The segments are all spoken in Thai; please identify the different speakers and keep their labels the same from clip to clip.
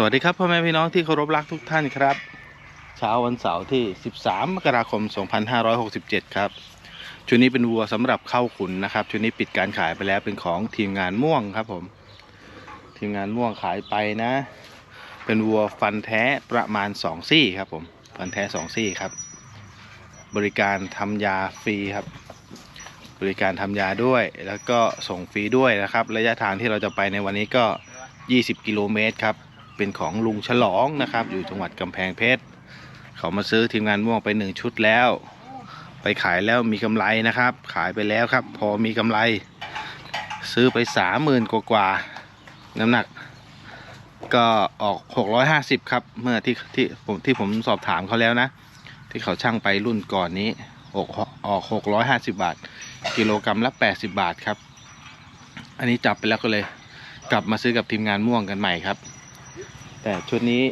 Speaker 1: สวัสดีครับพ่อแม่พี่น้องที่เคารพรักทุกท่านครับ เช้าวันเสาร์ที่ 13 มกราคม 2567 ครับ ชุดนี้เป็นวัวสำหรับเข้าขุนนะครับ ชุดนี้ปิดการขายไปแล้วเป็นของทีมงานม่วงครับผม ทีมงานม่วงขายไปนะ เป็นวัวฟันแท้ประมาณ 2 ซี่ครับผม ฟันแท้ 2 ซี่ครับ บริการทำยาฟรีครับ บริการทำยาด้วย แล้วก็ส่งฟรีด้วยนะครับ ระยะทางที่เราจะไปในวันนี้ก็ 20 กิโลเมตรครับ เป็นของลุงฉลองนะครับ อยู่จังหวัดกำแพงเพชรเขามาซื้อทีมงานม่วงไปหนึ่งชุดแล้ว ไปขายแล้วมีกำไรนะครับ ขายไปแล้วครับ พอมีกำไร ซื้อไปสามหมื่นกว่าๆน้ำหนัก ก็ออก 650 ครับ เมื่อที่ที่ผมที่ผมสอบถามเขาแล้วนะ ที่เขาช่างไปรุ่นก่อนนี้ออกออก 650 บาท กิโลกรัมละ 80 บาทครับ อันนี้จับไปแล้วก็เลย กลับมาซื้อกับทีมงานม่วงกันใหม่ครับ แต่ชุดนี้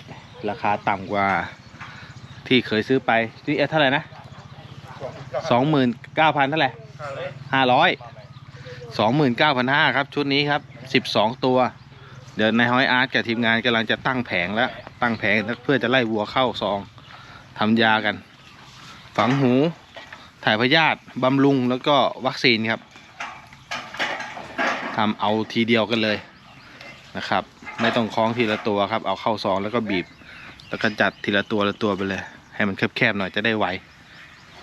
Speaker 1: ราคาต่ำกว่าที่เคยซื้อไปนี่เท่าไหร่นะสองหมื่นเก้าพันเท่าไหร่ห้าร้อยสองหมื่นเก้าพันห้าครับ ชุดนี้ครับสิบสองตัว เดี๋ยวนายฮอยอาร์ตกับทีมงานกำลังจะตั้งแผงแล้ว ตั้งแผงเพื่อจะไล่วัวเข้าซองทำยากัน ฝังหู ถ่ายพยาธิบำรุงแล้วก็วัคซีนครับทำเอาทีเดียวกันเลยนะครับ ไม่ต้องคล้องทีละตัวครับ เอาเข้าซองแล้วก็บีบ แล้วก็จัดทีละตัวละตัวไปเลย ให้มันแคบๆหน่อยจะได้ไว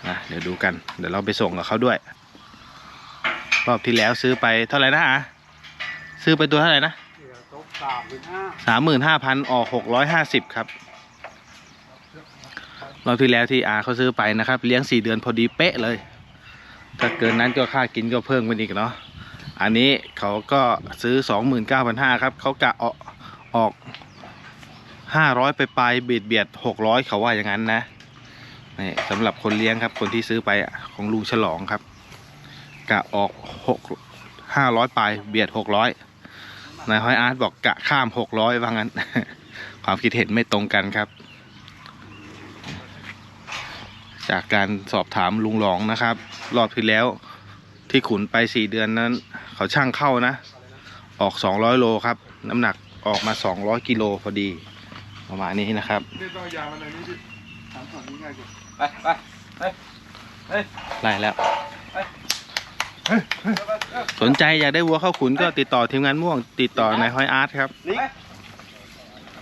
Speaker 1: นะเดี๋ยวดูกัน เดี๋ยวเราไปส่งกับเขาด้วย รอบที่แล้วซื้อไปเท่าไหร่นะอะซื้อไปตัวเท่าไหร่นะ
Speaker 2: สามห
Speaker 1: มื่นห้าพันออกหกร้อยห้าสิบครับรอบที่แล้วที่อาเขาซื้อไปนะครับ เลี้ยงสี่เดือนพอดีเป๊ะเลย ถ้าเกินนั้นก็ค่ากินก็เพิ่มกันอีกเนาะ อันนี้เขาก็ซื้อสองหมื่นเก้าพันห้าครับเขากะออกออกห้าร้อยไปปลายเบียดเบียดหกร้อยเขาว่าอย่างนั้นนะนี่สำหรับคนเลี้ยงครับ คนที่ซื้อไปอะของลุงฉลองครับกะออกหกห้าร้อยปลายเบียดหกร้อยนายห้อยอาร์ตบอกกะข้ามหกร้อยว่างั้น ความคิดเห็นไม่ตรงกันครับ จากการสอบถามลุงหลองนะครับ รอบที่แล้วที่ขุนไปสี่เดือนนั้น เขาช่างเข้านะ ออกสองร้อยโลครับ น้ำหนักออกมาสองร้อยกิโลพอดี ประมาณนี้นะครับ
Speaker 2: เรียกต้องยามันอะไรนี่ดิถามก่อนนี่ง่ายกว่า
Speaker 3: ไปไป
Speaker 1: ไล่แล้ว
Speaker 2: เฮ้ยเฮ้ย
Speaker 1: สนใจอยากได้วัวเข้าขุนก็ติดต่อทีมงานม่วง ติดต่อนายห้อยอาร์ตครับ
Speaker 3: ลิง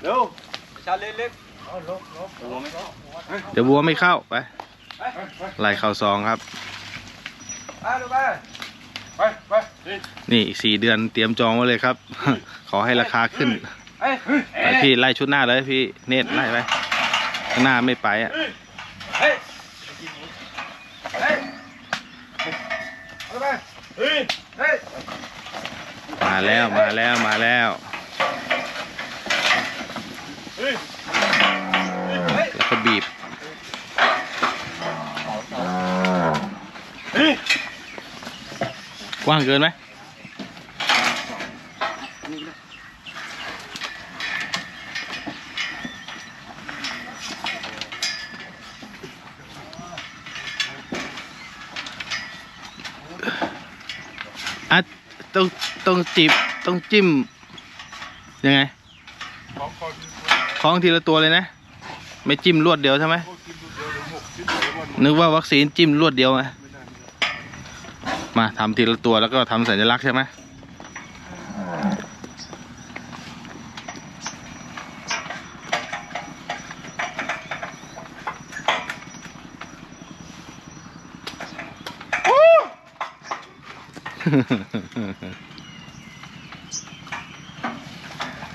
Speaker 3: เร็วชาเล็กเล็ก
Speaker 2: เอาลบลบ
Speaker 3: โอ้ไม่
Speaker 1: เดี๋ยววัวไม่เข้าไป
Speaker 2: ไปไป
Speaker 1: ไล่เข้าซองครับ
Speaker 3: ไปดูไป
Speaker 2: ไปไป นี่
Speaker 1: อีกสี่เดือนเตรียมจองไว้เลยครับ ขอให้ราคาขึ้นไปพี่ไล่ชุดหน้าเลยพี่เนตรไล่ไปข้างหน้าไม่ไปอะมาแล้วมาแล้วมาแล้วแล้วก็บีบ
Speaker 2: เฮ้ย
Speaker 1: กว้างเกินไหมอะต้องต้องจีบต้องจิ้ม ยังไง
Speaker 2: ค
Speaker 1: ล้องทีละตัวเลยนะ ไม่จิ้มรวดเดียวใช่ไหม
Speaker 2: นึกว่า
Speaker 1: วัคซีนจิ้มรวดเดียวไง
Speaker 2: มา
Speaker 1: ทำทีละตัวแล้วก็ทำสัญลักษณ์ใช่ไหม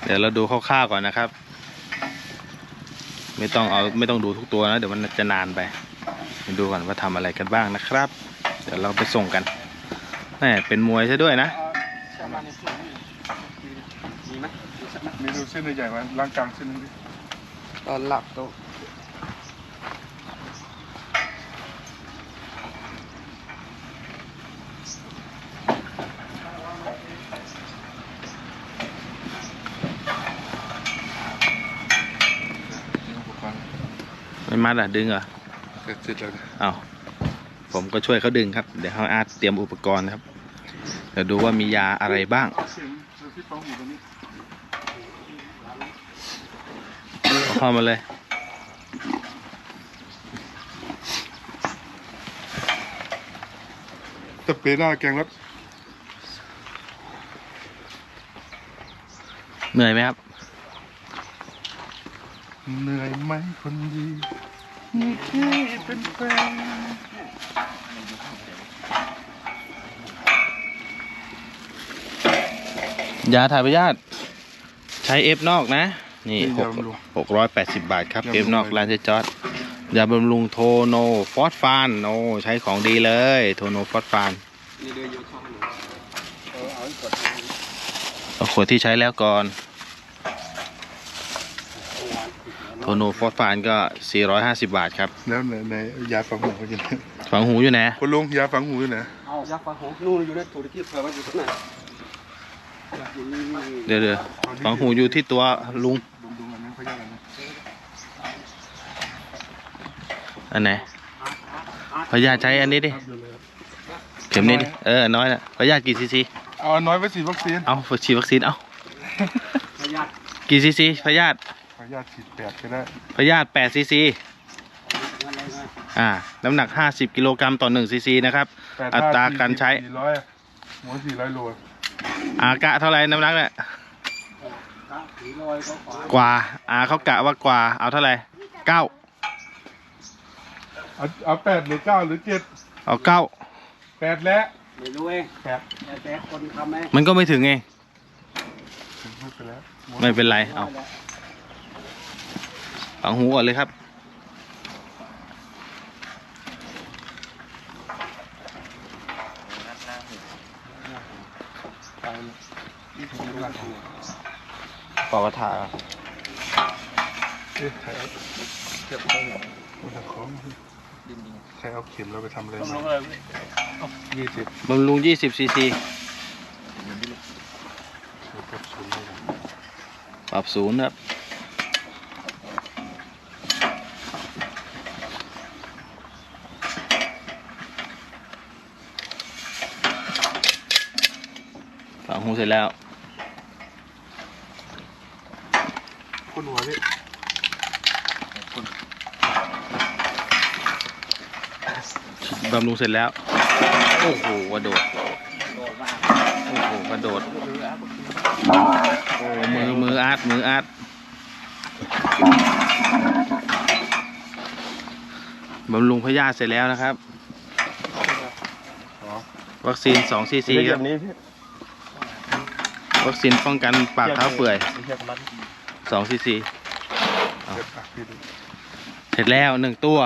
Speaker 1: เดี๋ยวเราดูคร่าวๆก่อนนะครับ ไม่ต้องเอาไม่ต้องดูทุกตัวนะ เดี๋ยวมันจะนานไปไปดูก่อนว่าทำอะไรกันบ้างนะครับ เดี๋ยวเราไปส่งกัน แหมเป็นมวยซะด้วยนะ
Speaker 3: มีไหม
Speaker 2: มีดูเส้นใหญ่ๆมาล้างกลางเส้นนึงดิ
Speaker 3: ตอนหลับต
Speaker 2: อุปกรณ์
Speaker 1: ไม่มัดอะดึงเหรอ
Speaker 2: เสร็จเสร็จแล้ว
Speaker 1: อ้าว ผมก็ช่วยเขาดึงครับ เดี๋ยวเขาอาจเตรียมอุปกรณ์นะครับ เดี๋ยวดูว่ามียาอะไรบ้าง
Speaker 2: เสียงเสียงที่ฟังหูตรงนี้
Speaker 1: เข้ามาเลย
Speaker 2: แต่เปหน้าแกงรถ
Speaker 1: เหนื่อยไหมครับ
Speaker 2: เหนื่อยไหมคนดี มีพี่เป็นแฟน
Speaker 1: ยาถ่ายพยาธิใช้เอฟนอกนะ นี่หกหกร้อยแปดสิบบาทครับเอฟนอกร้านเจจอดยาบำรุงโทโนฟอสฟานโนใช้ของดีเลย โทโนฟอสฟาน
Speaker 3: นี่เดือยอยู่ช่องหนึ่งเออเอาให้กด
Speaker 1: เอาขวดที่ใช้แล้วก่อน โทโนฟอสฟานก็ 450 บาทครับ
Speaker 2: แล้วในในยาฝังหูเขาอยู่ไหน
Speaker 1: ฝังหูอยู่ไหน
Speaker 2: คุณลุงยาฝังหูอยู่ไหน
Speaker 3: เอายักษ์ฟ้าหงนู่นอยู่ในธุรกิจเผื่อว่าอยู่ตรงไหนอยู่นี่นี่
Speaker 1: เดี๋ยวเดี๋ยวฝังหูอยู่ที่ตัวลุง
Speaker 2: ลุงลุงอันนั้นเขาเรียกอะไรนะ
Speaker 1: อันไหนพยาธิใช้อันนี้ดิ
Speaker 2: ครับอยู่เลยครับ
Speaker 1: เข็มนี้ดิเออน้อยนะพยาธิกี่ซีซี
Speaker 2: เอาอันน้อยไว้ฉีดวัคซีน
Speaker 1: เอาฉีดวัคซีนเอา
Speaker 3: ประหยัด
Speaker 1: กี่ซีซีพยาธิ
Speaker 2: ขออนุ ญาตฉีดแปดก็ได้
Speaker 1: พยาธิ8ซีซี
Speaker 3: งั้นเลยไง
Speaker 1: อ่า น้ำหนัก 50 กิโลกรัมต่อ1ซีซีนะครับ
Speaker 2: แปด
Speaker 1: อัตราการใช้
Speaker 2: สี่ร้อยหมูสี่ร้อยโล
Speaker 1: อากะเท่าไหร่น้ำหนักเนี่ย
Speaker 3: กะถือลอยก็ขวาก
Speaker 1: ว่า อ่าเขากะว่ากว่า เอาเท่าไหร่เก้า
Speaker 2: เอาเอาแปดหรือเก้าหรือเจ็ด
Speaker 1: เอาเก้า
Speaker 2: แปดแล้ว
Speaker 3: ไม่รู้เอง
Speaker 2: แปด
Speaker 3: แต่แต่คนทำไหม
Speaker 1: มันก็ไม่ถึงเอง
Speaker 2: ถึงไม่ไปแล้ว
Speaker 1: ไม่เป็นไร เอา ฝังหูก่อนเลยครับ
Speaker 2: ไปเลยนี่ผมดูหลังหู
Speaker 1: ปอกกระถา
Speaker 2: เอ๊ะใครเอาเก็บเข้าหลังมันจะคล้องใครเอาเข็มเราไปทำอะไรมายี่สิบบำ
Speaker 1: รุง 20ซีซี
Speaker 2: เกับศูนย์เลยนะ
Speaker 1: ปรับศูนย์ครับ เสร็จแล้ว
Speaker 2: คุณหัวพี่
Speaker 1: บำรุงเสร็จแล้ว โอ้โหกระโดด โอ้โหกระโดดโอ้มือมืออาร์ตมืออาร์ตบำรุงพยาธิเสร็จแล้วนะครับ วัคซีน2ซีซีครับ วัคซีนป้องกันปากเท้าเปื่อย2ซีซี
Speaker 2: ซี
Speaker 1: เสร็จแล้วหนึ่งตัว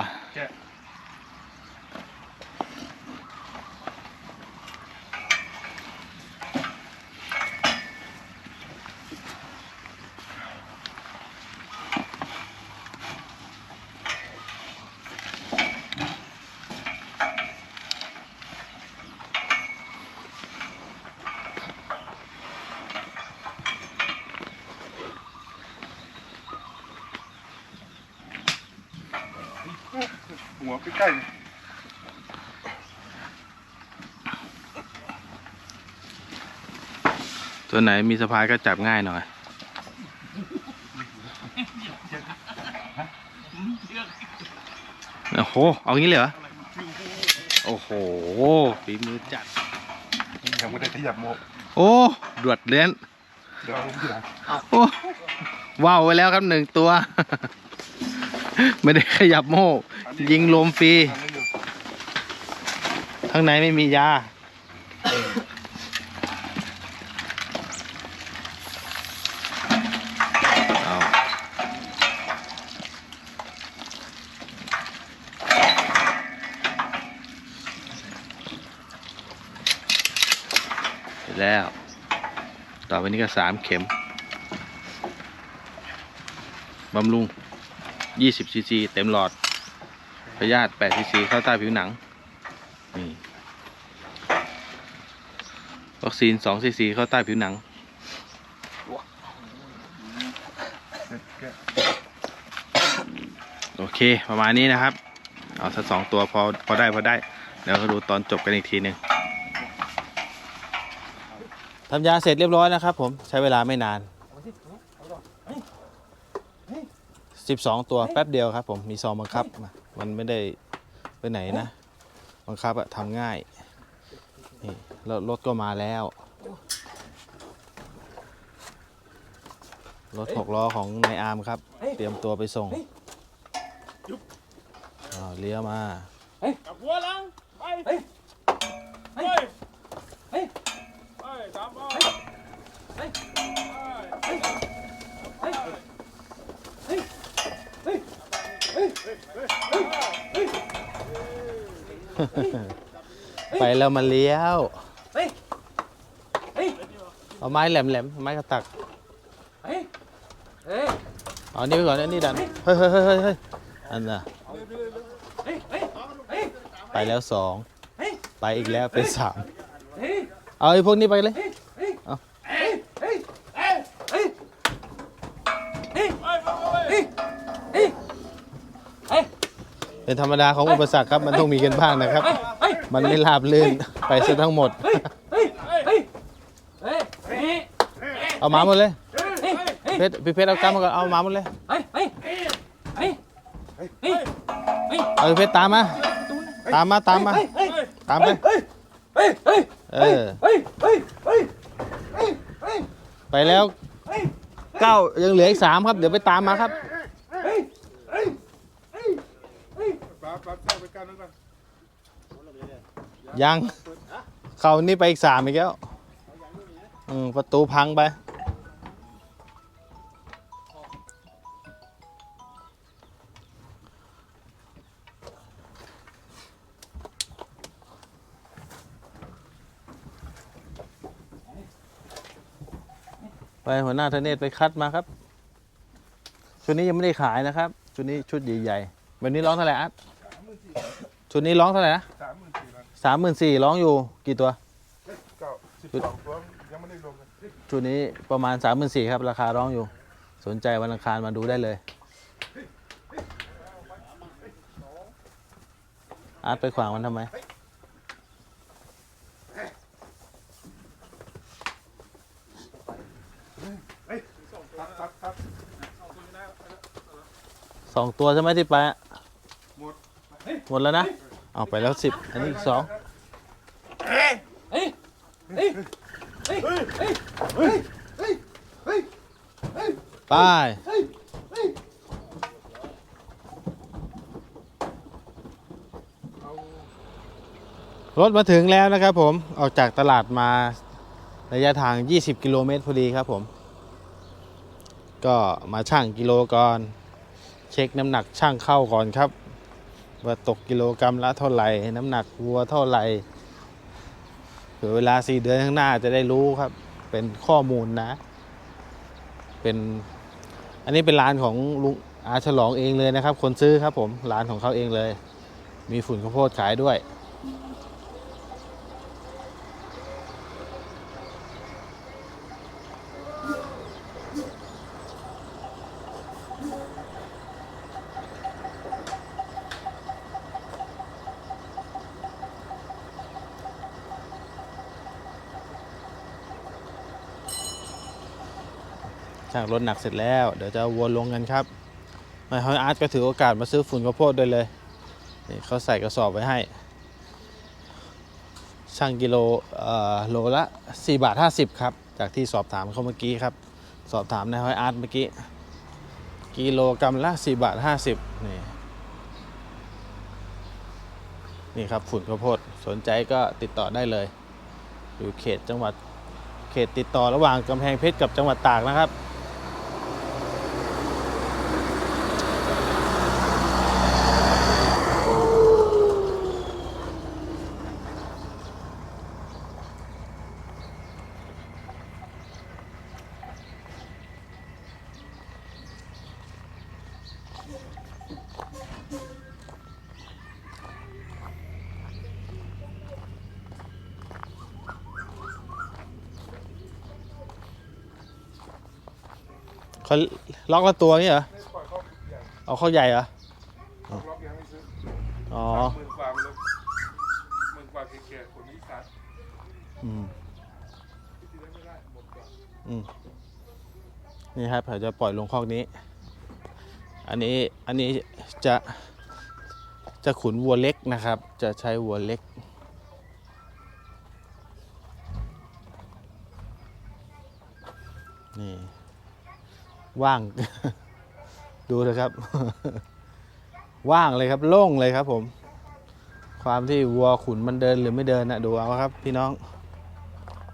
Speaker 2: หัวใกล้ๆนี่
Speaker 1: ตัวไหนมีสะพายก็จับง่ายหน่อย โอ้โห เอางี้เลยเหรอ โอ้โหฝีมือจัด
Speaker 2: ยังไม่ได้ขยับโมก
Speaker 1: โอ้ ดวดเลี้ยน
Speaker 2: เดี๋ยวเอาทีหลัง
Speaker 1: โอ้ว้าวไว้แล้วครับหนึ่งตัว ไม่ได้ขยับโม่ ยิงลมฟรี
Speaker 2: ทำให้ดู
Speaker 1: ข้างในไม่มียาเอาเสร็จแล้ว ต่อไปนี้ก็สามเข็มบำรุง 20ซีซีเต็มหลอดพยาธิ8ซีซีเข้าใต้ผิวหนังนี่วัคซีน2ซีซีเข้าใต้ผิวหนัง โอเค ประมาณนี้นะครับ เอาสักสองตัวพอพอได้พอได้ เดี๋ยวก็ดูตอนจบกันอีกทีหนึ่งทำยาเสร็จเรียบร้อยนะครับผมใช้เวลาไม่นาน 12 ตัวแป๊บเดียวครับ ผมมีซองบังคับมันไม่ได้ไปไหนนะ บังคับอะทำง่ายนี่แล้วรถก็มาแล้ว รถหกล้อของนายอาร์มครับ เตรียมตัวไปส่งอ้าวเลี้ยวมา
Speaker 4: กับหัวหลังไป
Speaker 3: เฮ้ย
Speaker 4: ไป
Speaker 3: เฮ้ย
Speaker 4: ไปตามมา
Speaker 3: เฮ้ย
Speaker 4: ไป
Speaker 3: เฮ้ยเฮ้ยเฮ้ยเฮ้ยเฮ้ย
Speaker 1: ไปแล้วมาเลี้ยว
Speaker 3: เฮ้ยเฮ้ย
Speaker 1: เอาไม้แหลมๆไม้กระตัก
Speaker 3: เฮ้ยเฮ้ย
Speaker 1: เอานี่ไปก่อนนนี้ดันเฮ้ยเฮ้ยเฮ้ยเฮ้ยอันน่ะ
Speaker 3: เฮ้ยเฮ้ยเฮ้ย
Speaker 1: ไปแล้วสองไปอีกแล้วเป็นสาม
Speaker 3: เฮ้ย
Speaker 1: เอาไอ้พวกนี้ไปเล
Speaker 3: ย
Speaker 1: เป็นธรรมดาของอุปสรรคครับ มันต้องมีกันบ้างนะครับ
Speaker 3: เฮ้ย
Speaker 1: มันไม่ราบลื่นไปซะทั้งหมด
Speaker 3: เฮ้ยเฮ้ยเฮ้ยเฮ้ยเฮ้ย
Speaker 1: เอามาหมดเลย
Speaker 3: เฮ้ยเฮ้ย
Speaker 1: เพชรพี่เพชรเอากำมาก่อนเอามาหมดเลย
Speaker 3: เฮ้ยเฮ้ยเฮ้ยเฮ้ยเฮ้ยเฮ้ย
Speaker 1: เอาพี่เพชรตามมา ตามมาตามมา
Speaker 3: เฮ้ยเฮ้ย
Speaker 1: ตามไป
Speaker 3: เฮ้ยเฮ้ยเฮ้ย
Speaker 1: เออ
Speaker 3: เฮ้ยเฮ้ยเฮ้ยเฮ้ยเฮ้ย
Speaker 1: ไปแล้ว
Speaker 3: เฮ้ย
Speaker 1: เก้ายังเหลืออีกสามครับ เดี๋ยวไปตามมาครับ
Speaker 3: เฮ้ยเฮ้ยเฮ้ยเฮ้ย
Speaker 2: ปลาปลาเข้าไปกันนั่นก่อน
Speaker 1: ยัง เขานี่ไปอีกสามอีกแล้วอืมประตูพังไป ไปหัวหน้าธเนศไปคัดมาครับ ชุดนี้ยังไม่ได้ขายนะครับ ชุดนี้ชุดใหญ่ๆวันนี้ร้องเท่าไหร่อัดชุดนี้ร้องเท่าไหร่นะ
Speaker 2: สามหมื่น สา
Speaker 1: มหมื่นสี่ร้องอยู่กี่ตัว
Speaker 2: เก้าสิบสองตัวยังไม่ได้รวมเลย
Speaker 1: ชุดนี้ประมาณสามหมื่นสี่ครับ ราคาร้องอยู่ สนใจวันอังคารมาดูได้เลยอาร์ตไปขวางมันทำไม
Speaker 2: ครับครับครับ
Speaker 1: สองตัวใช่ไหมที่ไปอะ
Speaker 2: หมด
Speaker 1: หมดแล้วนะ เอาไปแล้วสิบอันนี้อีกสอง
Speaker 3: เฮ้ยเฮ้ยเฮ้ยเฮ้ยเฮ้ยเฮ้ยเฮ้ยเฮ้ย
Speaker 1: ไป
Speaker 3: เฮ้ยเฮ้ย
Speaker 1: รถมาถึงแล้วนะครับผม ออกจากตลาดมาระยะทาง 20 กิโลเมตรพอดีครับผม ก็มาชั่งกิโลก่อน เช็คน้ำหนักช่างเข้าก่อนครับ ว่าตกกิโลกรรัมละเท่าไหร่ น้ำหนักวัวเท่าไหร่เผื่อเวลาสี่เดือนข้างหน้าจะได้รู้ครับ เป็นข้อมูลนะ เป็น อันนี้เป็นร้านของลุงอาฉลองเองเลยนะครับ คนซื้อครับผมร้านของเขาเองเลย มีฝุ่นข้าวโพดขายด้วย ช่างรถหนักเสร็จแล้ว เดี๋ยวจะวัวลงกันครับนายฮอยอาร์ตก็ถือโอกาสมาซื้อฝุ่นข้าวโพดด้วยเลยนี่เขาใส่กระสอบไว้ให้ ช่างกิโลเอ่อโลละ4บาท50 ครับ จากที่สอบถามเขาเมื่อกี้ครับ สอบถามนายฮอยอาร์ตเมื่อกี้ กิโลกรัมละ4บาท50นี่นี่ครับฝุ่นข้าวโพดสนใจก็ติดต่อได้เลย อยู่เขตจังหวัดเขตติดต่อระหว่างกำแพงเพชรกับจังหวัดตากนะครับ เขาล็อกละตัวนี่เหรอ
Speaker 2: ไม่ปล่อยเข้าใหญ่
Speaker 1: เอาเข้าใหญ่เหรอ
Speaker 2: ล็อกยังไม่ซื้อ
Speaker 1: อ๋อ
Speaker 2: หมื่นกว่าไปเลยหมื่นกว่าเกียร์คนนี้ขาด
Speaker 1: อืม
Speaker 2: ที่ได้ไม่ได้หมดก่อน
Speaker 1: อืมนี่ครับเราจะปล่อยลงคอกนี้ อันนี้ อันนี้จะ จะขุนวัวเล็กนะครับ จะใช้วัวเล็ก นี่ ว่าง ดูนะครับ ว่างเลยครับ โล่งเลยครับผม ความที่วัวขุนมันเดินหรือไม่เดินนะดูเอาครับ พี่น้อง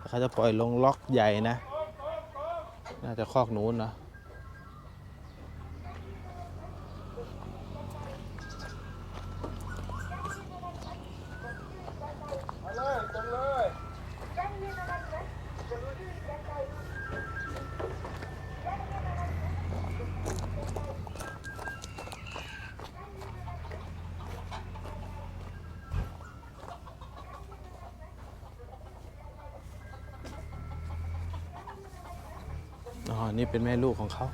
Speaker 1: เขาจะปล่อยลงล็อกใหญ่นะ น่าจะคอกนู้นเนาะ
Speaker 4: มาเลยตรงเลย
Speaker 1: อ๋อ นี่เป็นแม่ลูกของเขา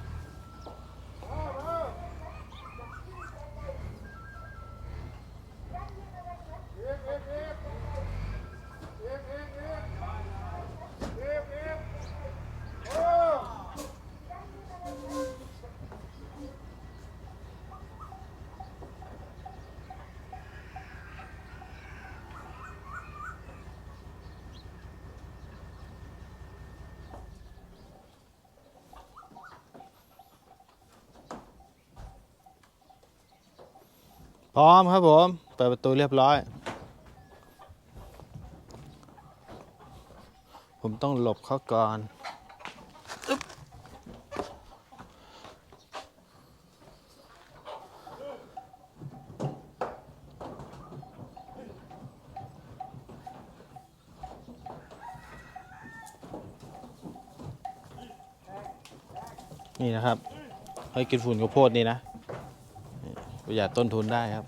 Speaker 1: พร้อมครับผม เปิดประตูเรียบร้อย ผมต้องหลบเขาก่อนนี่นะครับให้กินฝุ่นข้าวโพดนี่นะ ประหยัดต้นทุนได้ครับ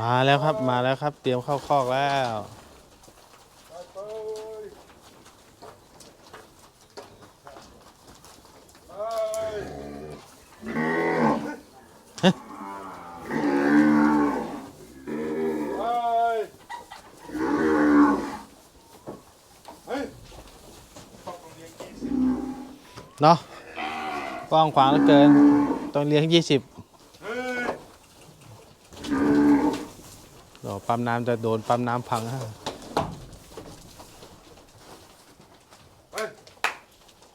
Speaker 1: มาแล้วครับมาแล้วครับ เตรียมเข้าคอกแล้วเนาะกว้างขวางเหลือเกิน ต้องเลี้ยงยี่สิบเดี๋ยว ปั๊มน้ำจะโดนปั๊มน้ำพังฮะ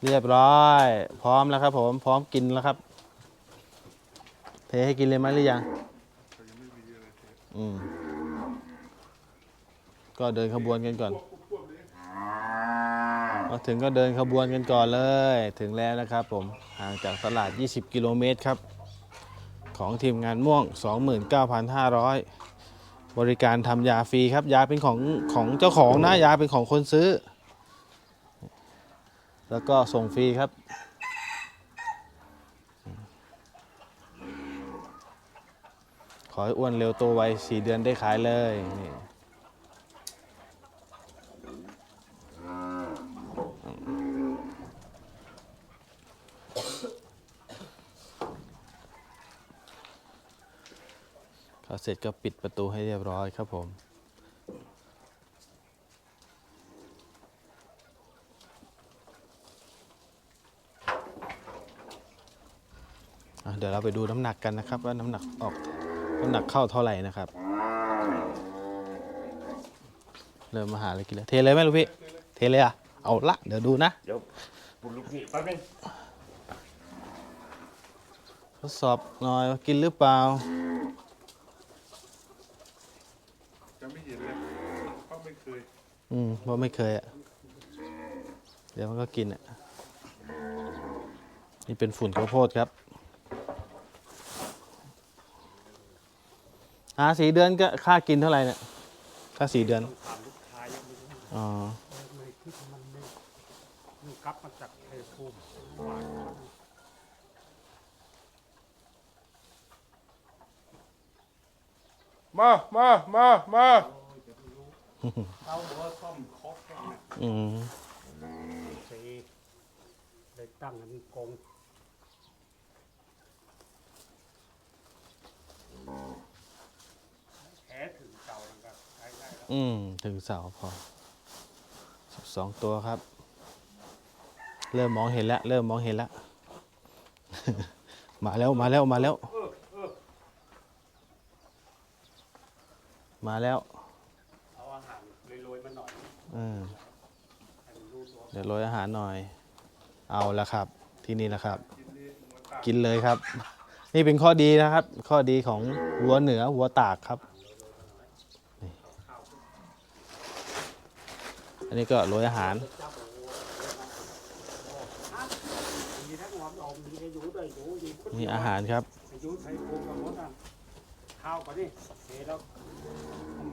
Speaker 1: เรียบร้อย พร้อมแล้วครับผมพร้อมกินแล้วครับ เทให้กินเลยไหมหรือยังอืมก็เดินขบวนกันก่อนมาถึงก็เดินขบวนกันก่อนเลย ถึงแล้วนะครับผมห่างจากตลาด 20 กิโลเมตรครับ ของทีมงานม่วง 29,500 บริการทำยาฟรีครับ ยาเป็นของของเจ้าของนะยาเป็นของคนซื้อ แล้วก็ส่งฟรีครับ ขอให้อ้วนเร็วโตไว4เดือนได้ขายเลยนี่ เสร็จก็ปิดประตูให้เรียบร้อยครับผมอะเดี๋ยวเราไปดูน้ำหนักกันนะครับ ว่าน้ำหนักออกน้ำหนักเข้าเท่าไหร่นะครับ เริ่มมาหาอะไรกินแล้วเทเลยไหมลูกพี่ เทเลยอะ เอาละ เดี๋ยวดูนะ
Speaker 3: เดี๋ยวปุลูกพี่แป๊บนึง
Speaker 1: ทดสอบหน่อยว่ากินหรือเปล่า
Speaker 2: จะไม่เห็นเลยเพราะไม่เคย
Speaker 1: อืมเพราะไม่เคยอะ เดี๋ยวมันก็กินอะ นี่เป็นฝุ่นข้าวโพดครับอ่าสี่เดือนก็ค่ากินเท่าไหร่เนี่ยค่าสี่เดือนอ๋อ
Speaker 4: กลับมาจากเทภูมิ
Speaker 2: มมามา มา มา
Speaker 4: เอาหัวซ่อมคอกกันนะ
Speaker 1: อืม
Speaker 4: สีเลยตั้งกันกงแผลถึงเก่าแล้วก็ใช้ได้แล้ว
Speaker 1: อืมถึงเสาพอสองตัวครับ เริ่มมองเห็นแล้วเริ่มมองเห็นแล้ว มาแล้วมาแล้วมาแล้ว
Speaker 4: เออเออ
Speaker 1: มาแล้ว
Speaker 4: เอาอาหารโรยๆมันหน่ อื
Speaker 1: มเดี๋ยวโรยอาหารหน่อย เอาละครับ ที่นี่นะครับ กินเลยครับ นี่เป็นข้อดีนะครับ ข้อดีของวัวเหนือวัวตากครับ อันนี้ก็โรยอาหาร
Speaker 4: มีอายุด้วยอายุมีคน
Speaker 1: นี่อาหารครับ
Speaker 4: ข้าวก่อนนี่เสร็จแล้ว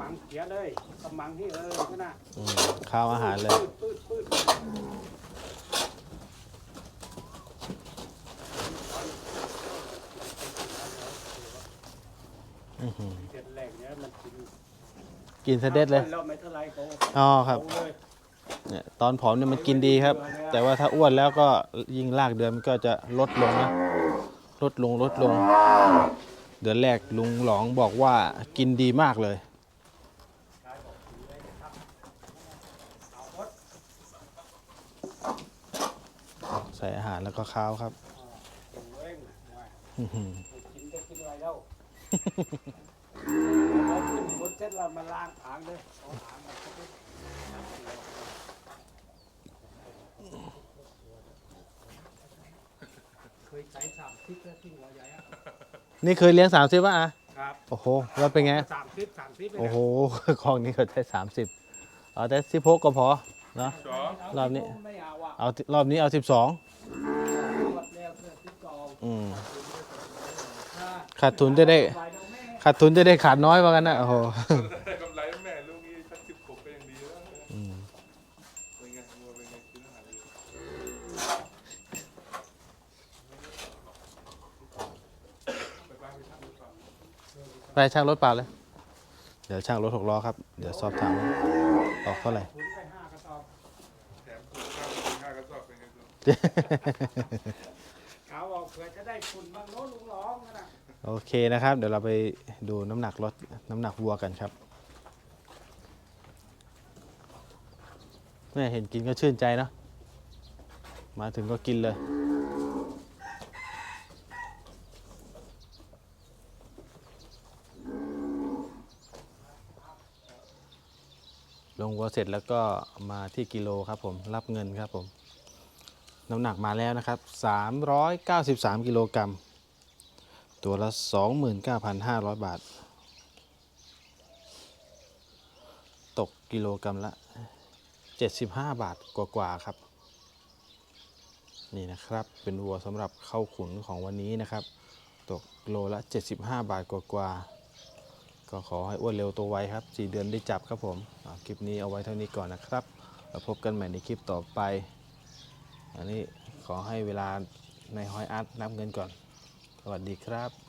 Speaker 4: มังเขียเลยกำมังที่เออนั่นน่ะ
Speaker 1: อืมข้าวอาหารเลย
Speaker 4: ปืดปืดปืด
Speaker 1: อื้อหือ
Speaker 4: เด็ดแรกเนี่ยมันกิน
Speaker 1: กินเสด็จเลย
Speaker 4: แล้วไม่เท่าไรเขา
Speaker 1: อ๋อครับ
Speaker 4: เอาเลย
Speaker 1: เนี่ยตอนผอมเนี่ยมันกินดีครับ แต่ว่าถ้าอ้วนแล้วก็ยิ่งลากเดือนมันก็จะลดลงนะลดลงลดลง เดือนแรกลุงหลองบอกว่ากินดีมากเลย ใส่อาหารแล้วก็ข้าวครับ
Speaker 4: เอาเองว่า
Speaker 1: อื้อหือ
Speaker 4: กินจะกินอะไรแล้วพอขึ้นบนเส้นเรามาล้างผางเลยเอาผางมาสักนิดเคยใช้สามทิศแล้วที่หัวใหญ่อะ
Speaker 1: นี่เคยเลี้ยงสามสิบป่ะอะ
Speaker 4: ครับ
Speaker 1: โอ้โหแล้วเป็นไง
Speaker 4: สามทิศสามทิศเลย
Speaker 1: โอ้โหคลองนี้เขาใช้สามสิบเอาแต่สิบหกก็พอเนาะ
Speaker 2: สอง
Speaker 1: รอบนี้
Speaker 4: ไม่เอาอะ
Speaker 1: เอารอบนี้เอาสิบสอง
Speaker 4: หมดแล้วเพื่อนทิศกอง
Speaker 1: อืม
Speaker 4: ถ้า
Speaker 1: ขาดทุนจะได้
Speaker 4: ไปแล้วแม่
Speaker 1: ขาดทุนจะได้ขาดน้อยว่ากันนะโอ้โห
Speaker 2: ได้กำไรแม่ลูกนี้สักสิบหกก็ยังดีแล้ว
Speaker 1: อืม
Speaker 2: เป็นไงวัวเป็นไงกินอาหารดีไปบ้านไปทำดีกว่า
Speaker 1: ไปช่างรถเปล่าเลย เดี๋ยวช่างรถหกล้อครับ เดี๋ยวสอบถามออกเท่าไหร่
Speaker 4: ทุนไปห้ากระสอบ
Speaker 2: แถมถูกข้าวเป็นห้ากระสอบเป็นไงตัว
Speaker 4: เขาบอกเผื่อจะได้ทุนบางโน้นลุงร้องนั่นน่ะ
Speaker 1: โอเคนะครับ เดี๋ยวเราไปดูน้ำหนักรถน้ำหนักวัวกันครับเนี่ยเห็นกินก็ชื่นใจเนะมาถึงก็กินเลย ลงวัวเสร็จแล้วก็มาที่กิโลครับผมรับเงินครับผม น้ำหนักมาแล้วนะครับ 393 กิโลกรัม ตัวละ 29,500 บาท ตกกิโลกรัมละ 75 บาทกว่าๆครับ นี่นะครับเป็นวัวสำหรับเข้าขุนของวันนี้นะครับ ตกโลละ 75 บาทกว่าๆก็ขอให้อ้วนเร็วตัวไวครับ 4 เดือนได้จับครับผม คลิปนี้เอาไว้เท่านี้ก่อนนะครับแล้วพบกันใหม่ในคลิปต่อไป อันนี้ขอให้เวลาในฮอยอาร์ตนับเงินก่อน วัสดีครับ
Speaker 2: ครูวันนี้มีเก้าสิบ